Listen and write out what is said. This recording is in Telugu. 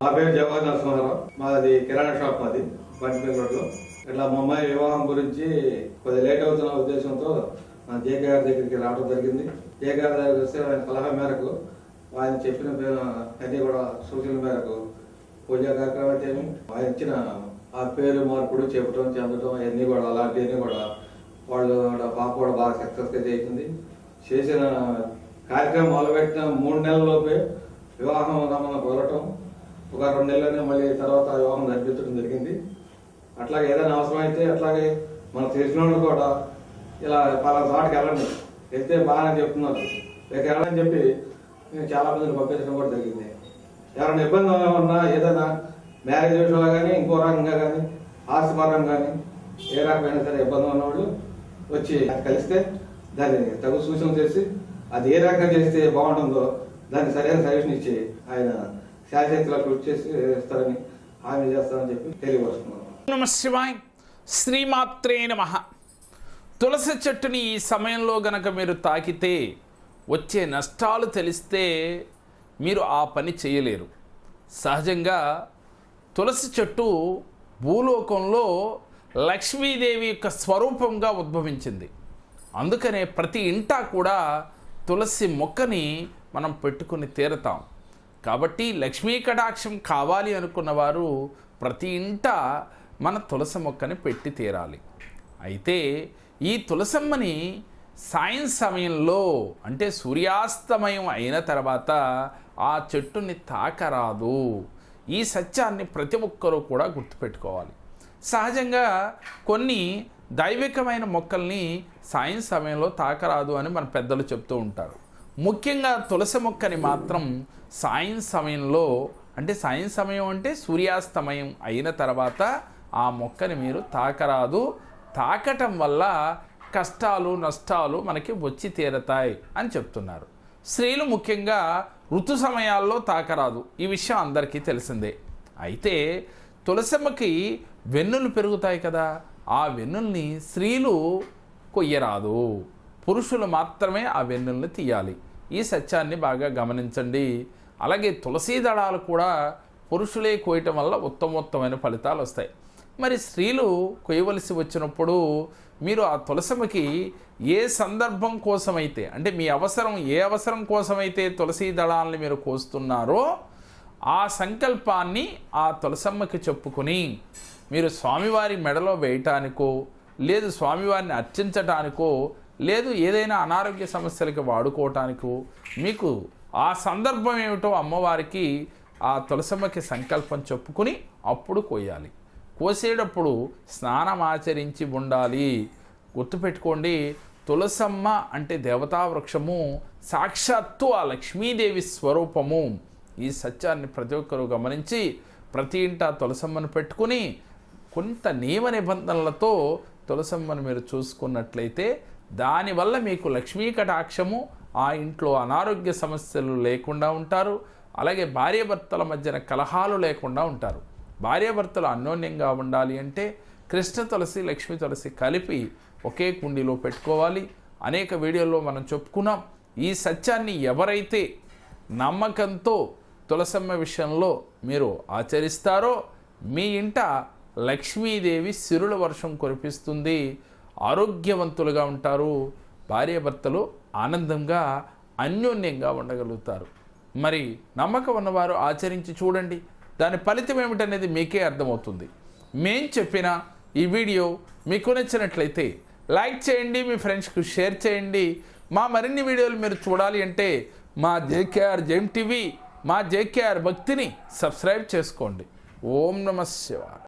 మా పేరు జవహర్ నరసింహారావు మాది కిరాణా షాప్ మాది బంటిపల్లి రోడ్లో ఇట్లా మా అమ్మాయి వివాహం గురించి కొద్దిగా లేట్ అవుతున్న ఉద్దేశంతో జేకే గారి దగ్గరికి రావడం జరిగింది. జేకే గారి దగ్గర వస్తే ఆయన సలహా మేరకు ఆయన చెప్పిన అన్ని కూడా సూచనల మేరకు పూజా కార్యక్రమం అయితే ఏమి, ఆయన ఇచ్చిన ఆ పేరు మార్పుడు చెప్పడం చెందడం అవన్నీ కూడా అలాంటివన్నీ కూడా వాళ్ళు పాప కూడా బాగా సక్సెస్గా చేసింది. చేసిన కార్యక్రమం మొదలుపెట్టిన మూడు నెలలలోపే వివాహం రమ్మని కుదరటం ఒక రెండు నెలలనే మళ్ళీ తర్వాత వివాహం జరిపించడం జరిగింది. అట్లాగే ఏదైనా అవసరం అయితే అట్లాగే మనకు తెలిసిన వాళ్ళు కూడా ఇలా పలానా చోటకి వెళ్ళండి. వెళ్తే బాగానే చెప్తున్నారు. లేక వెళ్ళని చెప్పి నేను చాలా మందిని పంపించడం కూడా జరిగింది. ఎవరైనా ఇబ్బంది ఉన్నా ఏదైనా మ్యారేజ్ విషయంలో కానీ ఇంకో రకంగా కానీ ఆస్తిపరంగా కానీ ఏ రకమైన సరే ఇబ్బంది ఉన్నవాళ్ళు వచ్చి కలిస్తే దాన్ని తగు సూచన చేసి అది ఏ రకంగా చేస్తే బాగుంటుందో దాన్ని సరైన సజెషన్ ఇచ్చి ఆయన శాశ్వతలో కృషి చేసి హామీ చేస్తారని చెప్పి తెలియపరుస్తున్నాను నమ శివాయ్. శ్రీమాత్రే నమ. తులసి చెట్టుని ఈ సమయంలో గనక మీరు తాకితే వచ్చే నష్టాలు తెలిస్తే మీరు ఆ పని చేయలేరు. సహజంగా తులసి చెట్టు భూలోకంలో లక్ష్మీదేవి యొక్క స్వరూపంగా ఉద్భవించింది. అందుకనే ప్రతి ఇంటా కూడా తులసి మొక్కని మనం పెట్టుకుని తీరతాం. కాబట్టి లక్ష్మీ కటాక్షం కావాలి అనుకున్న వారు ప్రతి ఇంట మన తులసి మొక్కని పెట్టి తీరాలి. అయితే ఈ తులసమ్మని సాయం సమయంలో అంటే సూర్యాస్తమయం అయిన తర్వాత ఆ చెట్టుని తాకరాదు. ఈ సత్యాన్ని ప్రతి ఒక్కరూ కూడా గుర్తుపెట్టుకోవాలి. సహజంగా కొన్ని దైవికమైన మొక్కల్ని సాయం సమయంలో తాకరాదు అని మన పెద్దలు చెప్తూ ఉంటారు. ముఖ్యంగా తులసి మొక్కని మాత్రం సాయం సమయంలో అంటే సాయం సమయం అంటే సూర్యాస్తమయం అయిన తర్వాత ఆ మొక్కని మీరు తాకరాదు. తాకటం వల్ల కష్టాలు నష్టాలు మనకి వచ్చి తీరతాయి అని చెప్తున్నారు. స్త్రీలు ముఖ్యంగా ఋతు సమయాల్లో తాకరాదు. ఈ విషయం అందరికీ తెలిసిందే. అయితే తులసమ్మకి వెన్నులు పెరుగుతాయి కదా. ఆ వెన్నుల్ని స్త్రీలు కొయ్యరాదు. పురుషులు మాత్రమే ఆ వెన్నుల్ని తీయాలి. ఈ సత్యాన్ని బాగా గమనించండి. అలాగే తులసీ దళాలు కూడా పురుషులే కోయటం వల్ల ఉత్తమోత్తమైన ఫలితాలు వస్తాయి. మరి స్త్రీలు కొయ్యవలసి వచ్చినప్పుడు మీరు ఆ తులసమ్మకి ఏ సందర్భం కోసమైతే అంటే మీ అవసరం ఏ అవసరం కోసమైతే తులసీ దళాలని మీరు కోస్తున్నారో ఆ సంకల్పాన్ని ఆ తులసమ్మకి చెప్పుకుని మీరు స్వామివారి మెడలో వేయటానికో లేదు స్వామివారిని అర్చించటానికో లేదు ఏదైనా అనారోగ్య సమస్యలకి వాడుకోవటానికో మీకు ఆ సందర్భం ఏమిటో అమ్మవారికి ఆ తులసమ్మకి సంకల్పం చెప్పుకుని అప్పుడు కోయాలి. కోసేటప్పుడు స్నానం ఆచరించి ఉండాలి. గుర్తుపెట్టుకోండి తులసమ్మ అంటే దేవతా వృక్షము సాక్షాత్తు ఆ లక్ష్మీదేవి స్వరూపము. ఈ సత్యాన్ని ప్రతి ఒక్కరూ గమనించి ప్రతి ఇంట తులసమ్మను పెట్టుకుని కొంత నియమ నిబంధనలతో తులసమ్మను మీరు చూసుకున్నట్లయితే దానివల్ల మీకు లక్ష్మీ కటాక్షము ఆ ఇంట్లో అనారోగ్య సమస్యలు లేకుండా ఉంటారు. అలాగే భార్యాభర్తల మధ్యన కలహాలు లేకుండా ఉంటారు. భార్యాభర్తలు అన్యోన్యంగా ఉండాలి అంటే కృష్ణ తులసి లక్ష్మీ తులసి కలిపి ఒకే కుండీలో పెట్టుకోవాలి. అనేక వీడియోల్లో మనం చెప్పుకున్నాం. ఈ సత్యాన్ని ఎవరైతే నమ్మకంతో తులసమ్మ విషయంలో మీరు ఆచరిస్తారో మీ ఇంట లక్ష్మీదేవి సిరుల వర్షం కురిపిస్తుంది. ఆరోగ్యవంతులుగా ఉంటారు. భార్యాభర్తలు ఆనందంగా అన్యోన్యంగా ఉండగలుగుతారు. మరి నమ్మకం ఉన్నవారు ఆచరించి చూడండి. దాని ఫలితం ఏమిటనేది మీకే అర్థమవుతుంది. మేం చెప్పిన ఈ వీడియో మీకు నచ్చినట్లయితే లైక్ చేయండి మీ ఫ్రెండ్స్కి షేర్ చేయండి. మా మరిన్ని వీడియోలు మీరు చూడాలి అంటే మా జేకేఆర్ జెమ్ టీవీ మా జేకేఆర్ భక్తిని సబ్స్క్రైబ్ చేసుకోండి. ఓం నమ శివాయ.